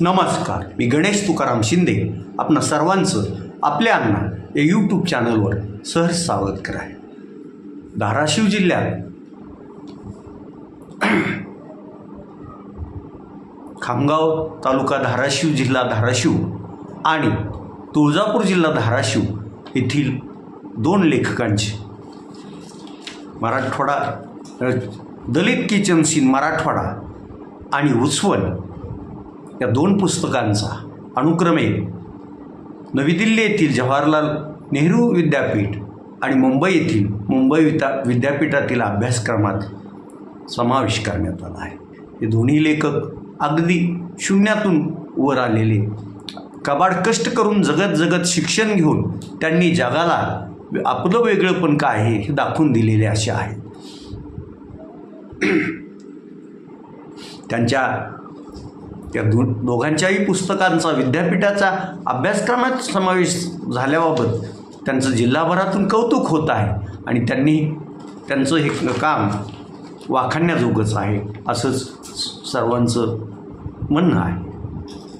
नमस्कार मी गणेश तुकाराम शिंदे. आपणा सर्वांचं आपल्या अण्णा या यूट्यूब चॅनलवर सहज स्वागत आहे धाराशिव जिल्ह्यात खामगाव तालुका धाराशिव जिल्हा धाराशिव आणि तुळजापूर जिल्हा धाराशिव येथील दोन लेखकांचे. मराठवाडा दलित किचन सीन मराठवाडा आणि उस्वल या दोन पुस्तकांचा अनुक्रमे नवी दिल्ली येथील जवाहरलाल नेहरू विद्यापीठ आणि मुंबई येथील मुंबई विद्या विद्यापीठातील अभ्यासक्रमात समावेश करण्यात आला आहे. हे दोन्ही लेखक अगदी शून्यातून वर आलेले. कबाड कष्ट करून जगत जगत शिक्षण घेऊन त्यांनी जगाला आपलं वेगळंपण काय आहे हे दाखवून दिलेले असे आहेत. त्यांच्या त्या दो दोघांच्याही पुस्तकांचा विद्यापीठाचा अभ्यासक्रमात समावेश झाल्याबाबत त्यांचं जिल्हाभरातून कौतुक होत आहे आणि त्यांनी त्यांचं हे काम वाखाणण्याजोगंच आहे असंच सर्वांचं म्हणणं आहे.